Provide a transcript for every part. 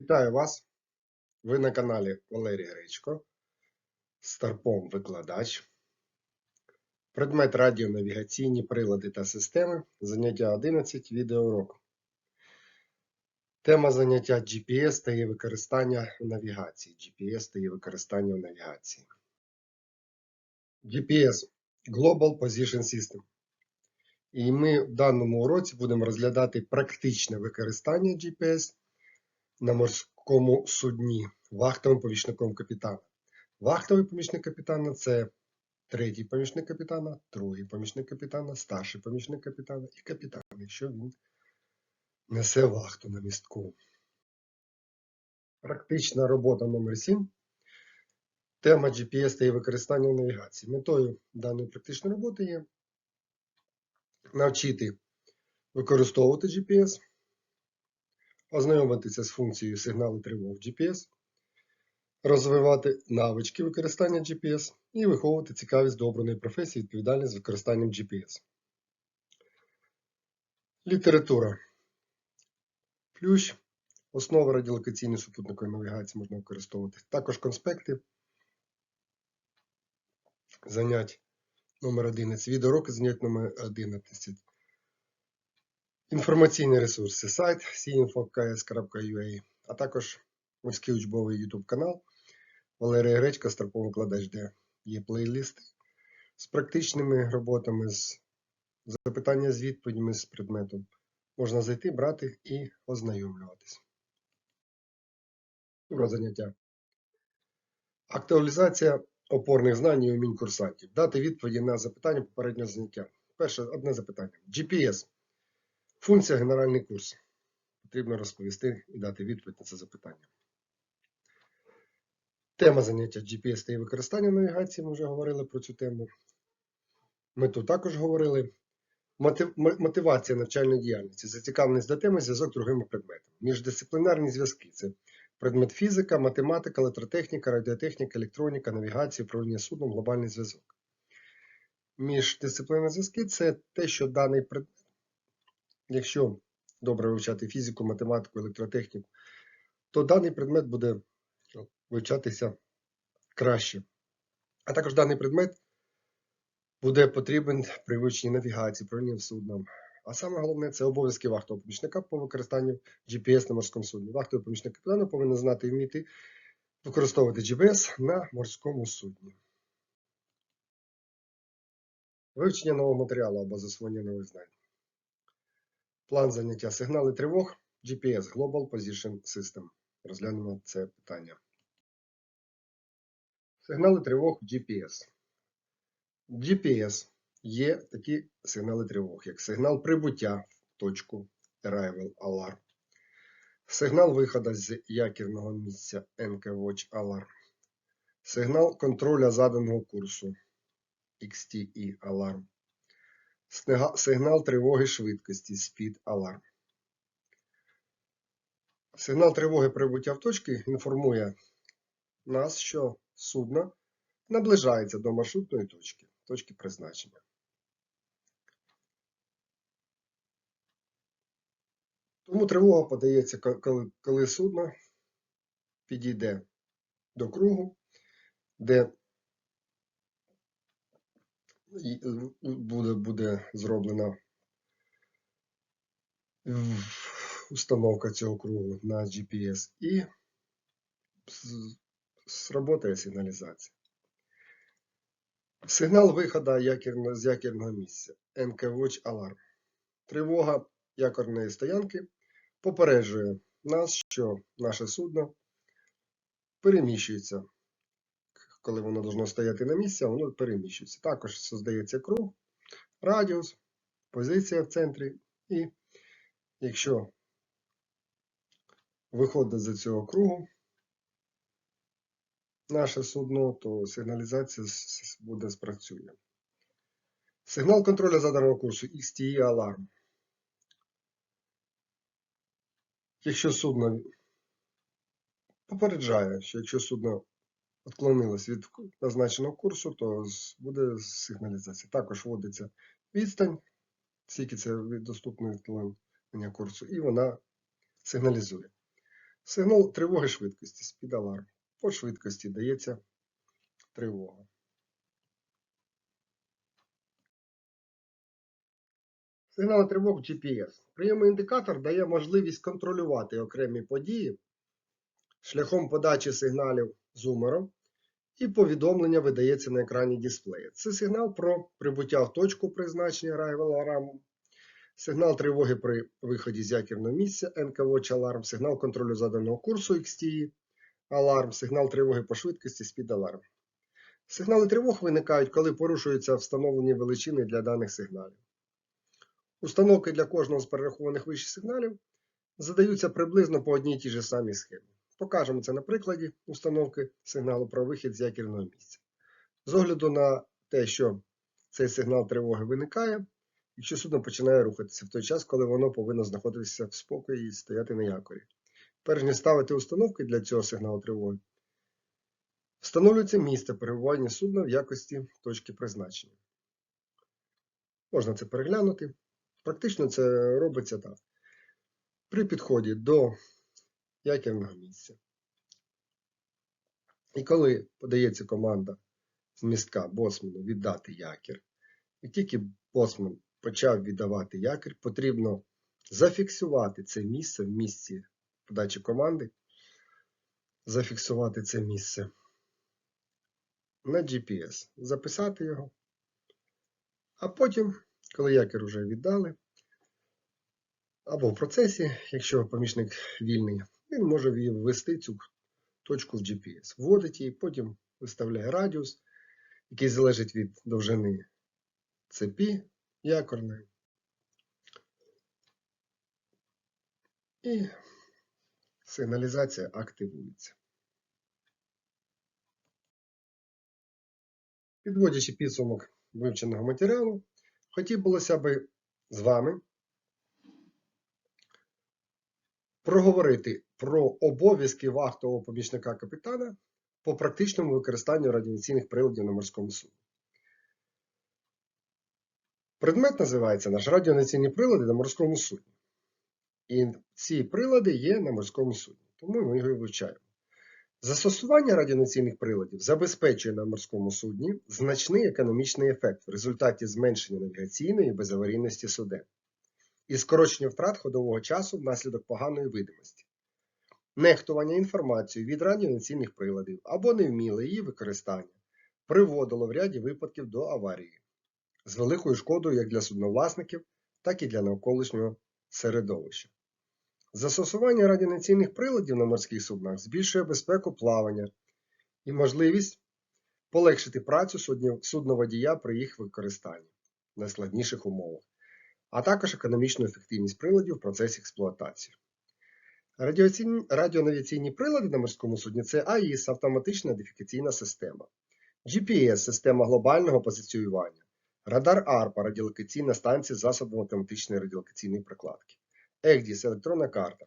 Вітаю вас! Ви на каналі Валерій Гречко, Старпом викладач. Предмет радіонавігаційні прилади та системи. Заняття 11. Відеоурок. Тема заняття GPS та її використання в навігації. GPS та її використання в навігації. GPS Global Position System. І ми в даному уроці будемо розглядати практичне використання GPS на морському судні вахтовим помічником капітана. Вахтовий помічник капітана це третій помічник капітана, другий помічник капітана, старший помічник капітана і капітан, якщо він несе вахту на містку. Практична робота номер 7. Тема GPS та її використання в навігації. Метою даної практичної роботи є навчити використовувати GPS, ознайомитися з функцією сигналу тривог GPS, розвивати навички використання GPS і виховувати цікавість до обраної професії відповідальність з використанням GPS. Література. Плющ. Основи радіолокаційної супутникової навігації можна використовувати. Також конспекти. Занять номер 11. Відеоуроки занять номер 11. Інформаційні ресурси сайт cinfo.ks.ua, а також морський учбовий YouTube канал Валерія Гречка, Старпом викладач, де є плейлисти з практичними роботами, з запитання з відповідями з предметом. Можна зайти, брати і ознайомлюватись. Заняття. Актуалізація опорних знань і умінь курсантів. Дати відповіді на запитання попереднього заняття. Перше одне запитання. GPS. Функція генеральний курс. Потрібно розповісти і дати відповідь на це запитання. Тема заняття GPS та її використання навігації. Ми вже говорили про цю тему. Ми тут також говорили. Мотивація навчальної діяльності, зацікавленість до теми, зв'язок з другими предметами. Міждисциплінарні зв'язки це предмет фізика, математика, електротехніка, радіотехніка, електроніка, навігація, управління судном, глобальний зв'язок. Міждисциплінарні зв'язки це те, що даний предмет якщо добре вивчати фізику, математику, електротехніку, то даний предмет буде вивчатися краще. А також даний предмет буде потрібен при вивченні навігації, управління судном. А саме головне це обов'язки вахтового помічника по використанню GPS на морському судні. Вахтовий помічник капітана повинен знати і вміти використовувати GPS на морському судні. Вивчення нового матеріалу або засвоєння нових знань. План заняття сигнали тривог GPS Global Position System. Розглянемо це питання. Сигнали тривог GPS. GPS є такі сигнали тривог, як сигнал прибуття в точку Arrival Alarm, сигнал виходу з якірного місця NK Watch Alarm, сигнал контроля заданого курсу XTE Alarm, Сигнал тривоги швидкості Speed Alarm. Сигнал тривоги прибуття в точки інформує нас, що судно наближається до маршрутної точки, точки призначення. Тому тривога подається, коли, коли судно підійде до кругу, де буде, буде зроблена установка цього кругу на GPS і сработає сигналізація. Сигнал виходу якірно, з якірного місця NK Watch Alarm. Тривога якорної стоянки попереджує нас, що наше судно переміщується. Коли воно должно стояти на місці, воно переміщується. Також создається круг, радіус, позиція в центрі. І якщо виходить з цього кругу наше судно, то сигналізація буде спрацює. Сигнал контролю заданого курсу XTE Alarm. Якщо судно попереджає, що якщо судно відклонилось від назначеного курсу, то буде сигналізація. Також вводиться відстань, скільки це від доступної відклонення курсу, і вона сигналізує. Сигнал тривоги швидкості, спід аларм. По швидкості дається тривога. Сигнал тривог GPS. Прийомний індикатор дає можливість контролювати окремі події шляхом подачі сигналів зумером і повідомлення видається на екрані дисплея. Це сигнал про прибуття в точку призначення Alarm, сигнал тривоги при виході з якірного місця NK-Watch Alarm, сигнал контролю заданого курсу XTE Alarm, сигнал тривоги по швидкості Speed Alarm. Сигнали тривог виникають, коли порушуються встановлені величини для даних сигналів. Установки для кожного з перерахованих вище сигналів задаються приблизно по одній тій же самій схемі. Покажемо це на прикладі установки сигналу про вихід з якірного місця. З огляду на те, що цей сигнал тривоги виникає, якщо судно починає рухатися в той час, коли воно повинно знаходитися в спокої і стояти на якорі. Перш ніж ставити установки для цього сигналу тривоги, встановлюється місце перебування судна в якості точки призначення. Можна це переглянути. Практично це робиться так. При підході до якірного місця. І коли подається команда з містка боцману віддати якір, і тільки боцман почав віддавати якір, потрібно зафіксувати це місце в місці подачі команди, зафіксувати це місце на GPS, записати його, а потім, коли якір вже віддали, або в процесі, якщо помічник вільний, він може ввести цю точку в GPS. Вводить її, потім виставляє радіус, який залежить від довжини цепі якорної. І сигналізація активується. Підводячи підсумок вивченого матеріалу, хотілося би з вами проговорити про обов'язки вахтового помічника капітана по практичному використанню радіаційних приладів на морському судні. Предмет називається наш радіонаційні прилади на морському судні. І ці прилади є на морському судні, тому ми його і вивчаємо. Застосування радіонаційних приладів забезпечує на морському судні значний економічний ефект в результаті зменшення навігаційної безаварійності суден і скорочення втрат ходового часу внаслідок поганої видимості, нехтування інформацією від радіонаційних приладів або невміле її використання приводило в ряді випадків до аварії з великою шкодою як для судновласників, так і для навколишнього середовища. Застосування радіонаційних приладів на морських суднах збільшує безпеку плавання і можливість полегшити працю судноводія при їх використанні в найскладніших умовах а також економічну ефективність приладів в процесі експлуатації. Радіонавіаційні прилади на морському судні це АІС автоматична ідентифікаційна система, GPS система глобального позиціювання, радар ARPA радіолокаційна станція з засобом автоматичної радіолокаційної прикладки, EGDIS електронна карта.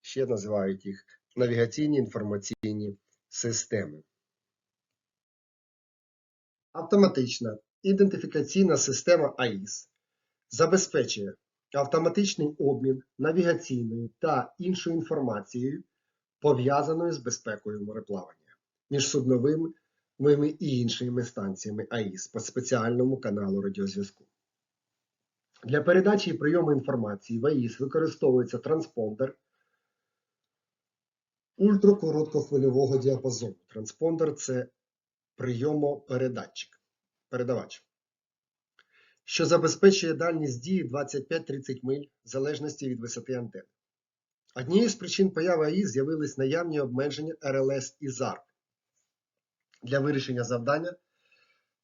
Ще називають їх навігаційні інформаційні системи. Автоматична ідентифікаційна система АІС забезпечує автоматичний обмін навігаційною та іншою інформацією, пов'язаною з безпекою мореплавання між судновими і іншими станціями АІС по спеціальному каналу радіозв'язку. Для передачі і прийому інформації в АІС використовується транспондер ультракороткохвильового діапазону. Транспондер це прийомопередатчик, передавач що забезпечує дальність дії 25-30 миль в залежності від висоти антенн. Однією з причин появи АІ з'явились наявні обмеження РЛС і ЗАРП для вирішення завдання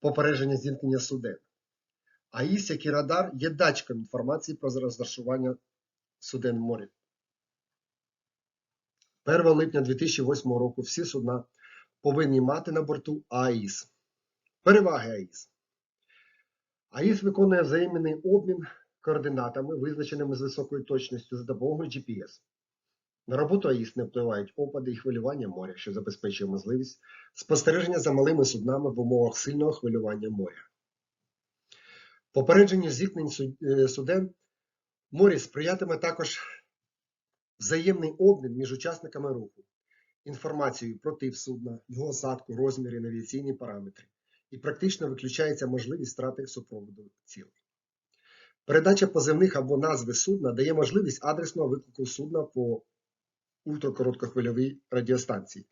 попередження зіткнення суден. АІС, як і радар, є датчиком інформації про розташування суден в морі. 1 липня 2008 року всі судна повинні мати на борту АІС. Переваги АІС. АІС виконує взаємний обмін координатами, визначеними з високою точністю за допомогою GPS. На роботу АІС не впливають опади і хвилювання моря, що забезпечує можливість спостереження за малими суднами в умовах сильного хвилювання моря. Попередження зіткнень суден в морі сприятиме також взаємний обмін між учасниками руху, інформацією про тип судна, його осадку, розміри, навігаційні параметри, і практично виключається можливість втрати супроводу цілей. Передача позивних або назви судна дає можливість адресного виклику судна по ультракороткохвильовій радіостанції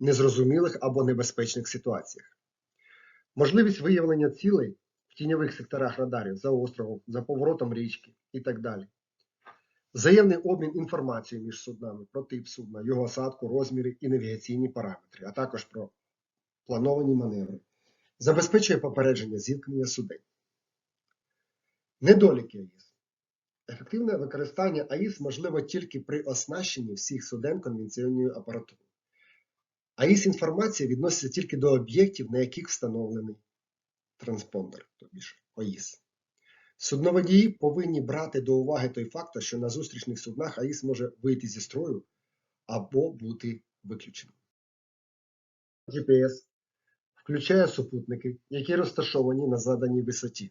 в незрозумілих або небезпечних ситуаціях. Можливість виявлення цілей в тіньових секторах радарів за островом, за поворотом річки і так далі. Взаємний обмін інформацією між суднами про тип судна, його осадку, розміри і навігаційні параметри, а також про плановані маневри. Забезпечує попередження зіткнення судей. Недоліки АІС. Ефективне використання АІС можливо тільки при оснащенні всіх суден конвенційною апаратурою. АІС інформація відноситься тільки до об'єктів, на яких встановлений транспондер, тобі ж ОІС. Судноводії повинні брати до уваги той фактор, що на зустрічних суднах АІС може вийти зі строю або бути виключеним. GPS включає супутники, які розташовані на заданій висоті.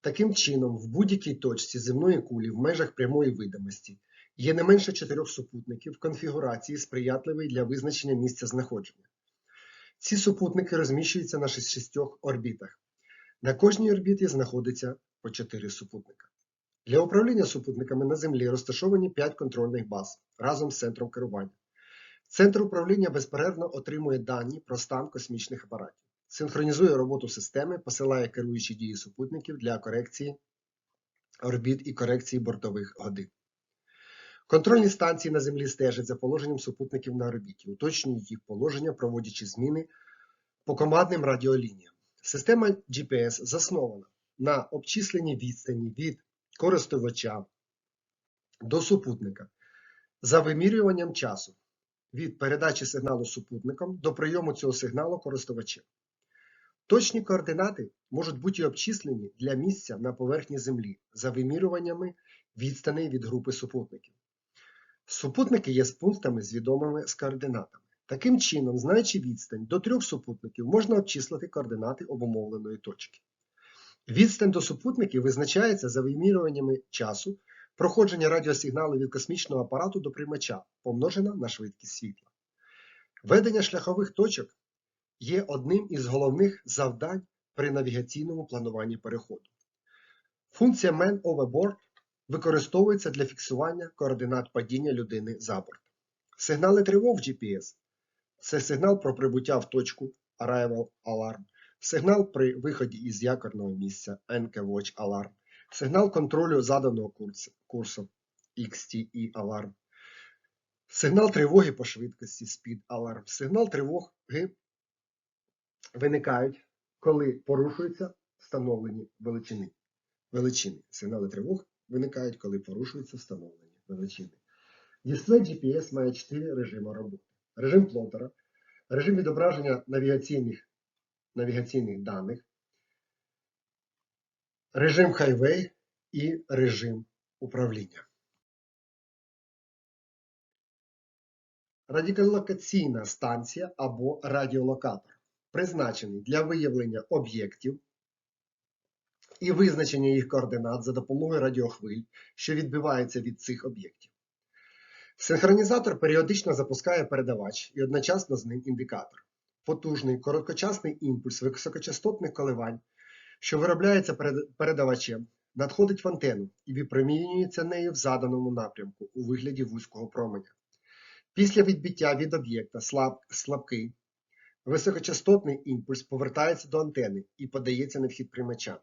Таким чином, в будь-якій точці земної кулі в межах прямої видимості є не менше чотирьох супутників в конфігурації, сприятливій для визначення місця знаходження. Ці супутники розміщуються на шістьох орбітах. На кожній орбіті знаходиться по 4 супутника. Для управління супутниками на Землі розташовані 5 контрольних баз разом з центром керування. Центр управління безперервно отримує дані про стан космічних апаратів, синхронізує роботу системи, посилає керуючі дії супутників для корекції орбіт і корекції бортових годин. Контрольні станції на Землі стежать за положенням супутників на орбіті, уточнюють їх положення, проводячи зміни по командним радіолініям. Система GPS заснована на обчисленні відстані від користувача до супутника за вимірюванням часу від передачі сигналу супутником до прийому цього сигналу користувачем. Точні координати можуть бути обчислені для місця на поверхні Землі за вимірюваннями відстаней від групи супутників. Супутники є з пунктами з відомими з координатами. Таким чином, знаючи відстань до трьох супутників, можна обчислити координати обумовленої точки. Відстань до супутників визначається за вимірюваннями часу проходження радіосигналу від космічного апарату до приймача, помножена на швидкість світла. Ведення шляхових точок є одним із головних завдань при навігаційному плануванні переходу. Функція Man Overboard використовується для фіксування координат падіння людини за борт. Сигнали тривог GPS це сигнал про прибуття в точку Arrival Alarm, сигнал при виході із якорного місця NK Watch Alarm, сигнал контролю заданого курсу, XTE Alarm, сигнал тривоги по швидкості Speed Alarm, сигнал тривоги виникають, коли порушуються встановлені величини. величини. Сигнали тривог виникають, коли порушуються встановлені величини. Дисплей GPS має 4 режими роботи. Режим плотера, режим відображення навігаційних, навігаційних даних, режим хайвей і режим управління. Радіолокаційна станція або радіолокатор призначений для виявлення об'єктів і визначення їх координат за допомогою радіохвиль, що відбиваються від цих об'єктів. Синхронізатор періодично запускає передавач і одночасно з ним індикатор. Потужний короткочасний імпульс високочастотних коливань, що виробляється передавачем, надходить в антенну і випромінюється нею в заданому напрямку у вигляді вузького променя. Після відбиття від об'єкта слаб, слабкий, високочастотний імпульс повертається до антени і подається на вхід приймача.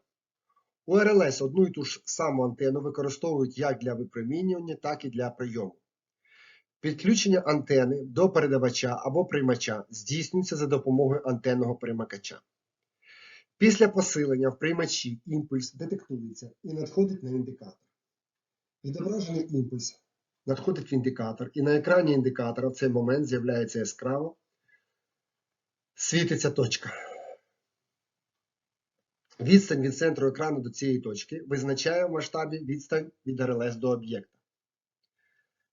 У РЛС одну і ту ж саму антенну використовують як для випромінювання, так і для прийому. Підключення антени до передавача або приймача здійснюється за допомогою антенного перемикача. Після посилення в приймачі імпульс детектується і надходить на індикатор. Відображений імпульс надходить в індикатор, і на екрані індикатора в цей момент з'являється яскраво, світиться точка. Відстань від центру екрану до цієї точки визначає в масштабі відстань від РЛС до об'єкта.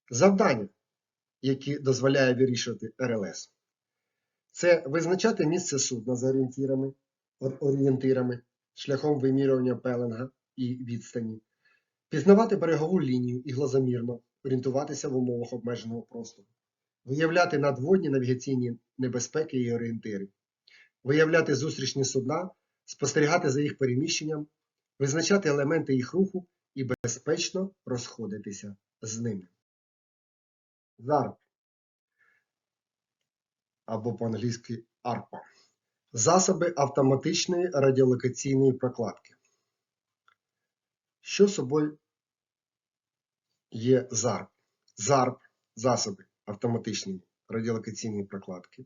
Завдання, які дозволяє вирішувати РЛС, це визначати місце судна за орієнтирами, орієнтирами шляхом вимірювання пеленга і відстані, пізнавати берегову лінію і глазомірно орієнтуватися в умовах обмеженого простору, виявляти надводні навігаційні небезпеки і орієнтири, виявляти зустрічні судна, спостерігати за їх переміщенням, визначати елементи їх руху і безпечно розходитися з ними. ЗАРП або по-англійськи ARPA. Засоби автоматичної радіолокаційної прокладки. Що собою є ЗАРП? ЗАРП засоби автоматичної радіолокаційної прокладки.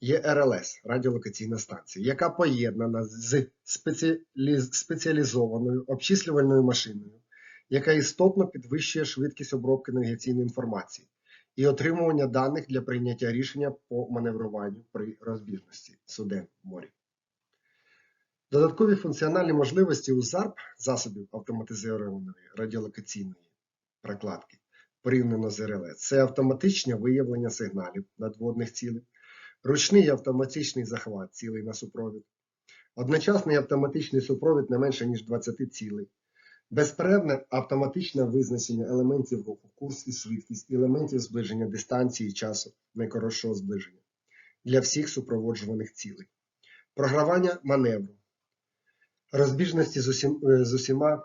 Є РЛС радіолокаційна станція, яка поєднана з спеціалізованою обчислювальною машиною, яка істотно підвищує швидкість обробки навігаційної інформації і отримування даних для прийняття рішення по маневруванню при розбіжності суден в морі. Додаткові функціональні можливості у ЗАРП засобів автоматизованої радіолокаційної прокладки порівняно з РЛС це автоматичне виявлення сигналів надводних цілей, ручний автоматичний захват цілей на супровід, одночасний автоматичний супровід не менше ніж 20 цілей, безперервне автоматичне визначення елементів руху, курс і швидкість, елементів зближення дистанції і часу найкоротшого зближення для всіх супроводжуваних цілей, програвання маневру, розбіжності з, усім, е, з усіма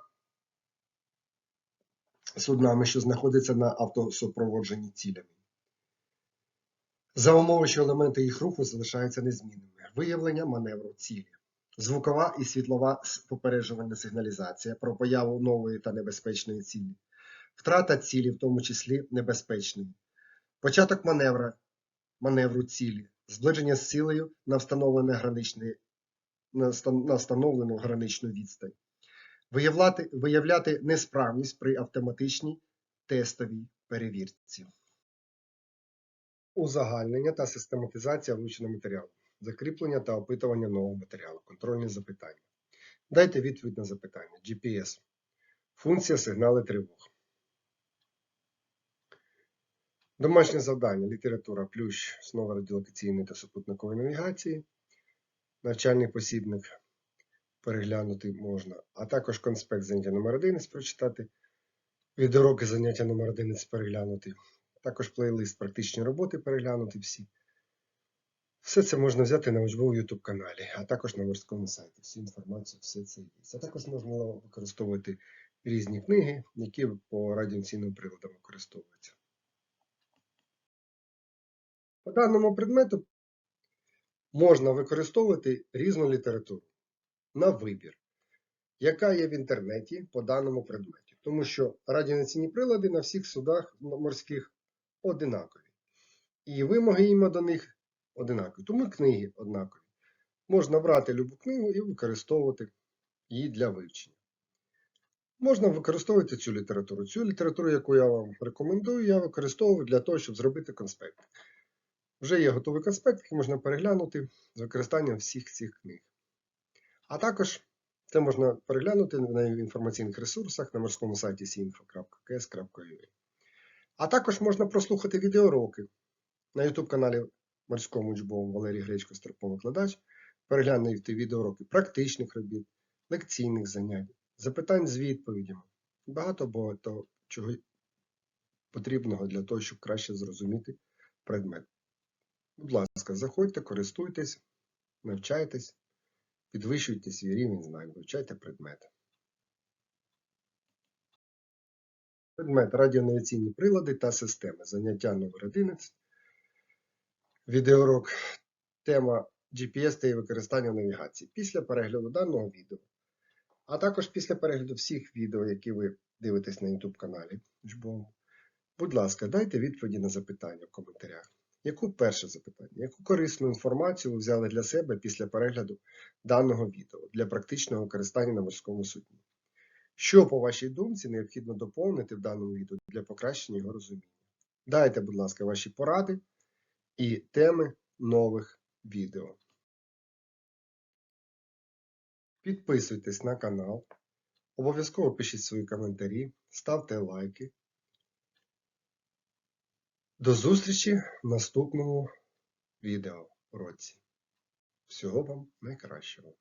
суднами, що знаходяться на автосупроводженні цілями. За умови, що елементи їх руху залишаються незмінними. Виявлення маневру цілі. Звукова і світлова попереджувальна сигналізація про появу нової та небезпечної цілі. Втрата цілі, в тому числі небезпечної. Початок маневра, маневру цілі. Зближення з цілею на встановлене граничне, на встановлену граничну відстань. Виявляти, виявляти несправність при автоматичній тестовій перевірці. Узагальнення та систематизація вивченого матеріалу, закріплення та опитування нового матеріалу, контрольні запитання. Дайте відповідь на запитання. GPS. Функція сигнали тривог. Домашнє завдання. Література плющ, основа радіолокаційної та супутникової навігації. Навчальний посібник переглянути можна, а також конспект заняття номер 11 прочитати. Відеоуроки заняття номер 11 переглянути. Також плейлист практичні роботи переглянути всі. Все це можна взяти на учбовому YouTube каналі, а також на морському сайті. Всю інформацію, все це є. А також можна використовувати різні книги, які по радіаційним приладам використовуються. По даному предмету можна використовувати різну літературу на вибір, яка є в інтернеті по даному предметі. Тому що радіаційні прилади на всіх судах морських одинакові. І вимоги їм до них одинакові. Тому книги однакові. Можна брати любу книгу і використовувати її для вивчення. Можна використовувати цю літературу. Цю літературу, яку я вам рекомендую, я використовую для того, щоб зробити конспект. Вже є готовий конспект, який можна переглянути з використанням всіх цих книг. А також це можна переглянути на інформаційних ресурсах на морському сайті sinfo.ks.ua. А також можна прослухати відеоуроки на YouTube каналі Морському учбовому Валерій Гречко Строповий викладач, переглянути відеоуроки практичних робіт, лекційних занять, запитань з відповідями. Багато багато чого потрібного для того, щоб краще зрозуміти предмет. Будь ласка, заходьте, користуйтесь, навчайтесь, підвищуйте свій рівень знань, вивчайте предмет. Предмет радіонавіційні прилади та системи. Заняття номер 11. Відеоурок. Тема GPS та її використання в навігації. Після перегляду даного відео, а також після перегляду всіх відео, які ви дивитесь на YouTube каналі. Будь ласка, дайте відповіді на запитання в коментарях. Яку перше запитання? Яку корисну інформацію ви взяли для себе після перегляду даного відео для практичного використання на морському судні? Що, по вашій думці, необхідно доповнити в даному відео для покращення його розуміння? Дайте, будь ласка, ваші поради і теми нових відео. Підписуйтесь на канал, обов'язково пишіть свої коментарі, ставте лайки. До зустрічі в наступному відео році. Всього вам найкращого!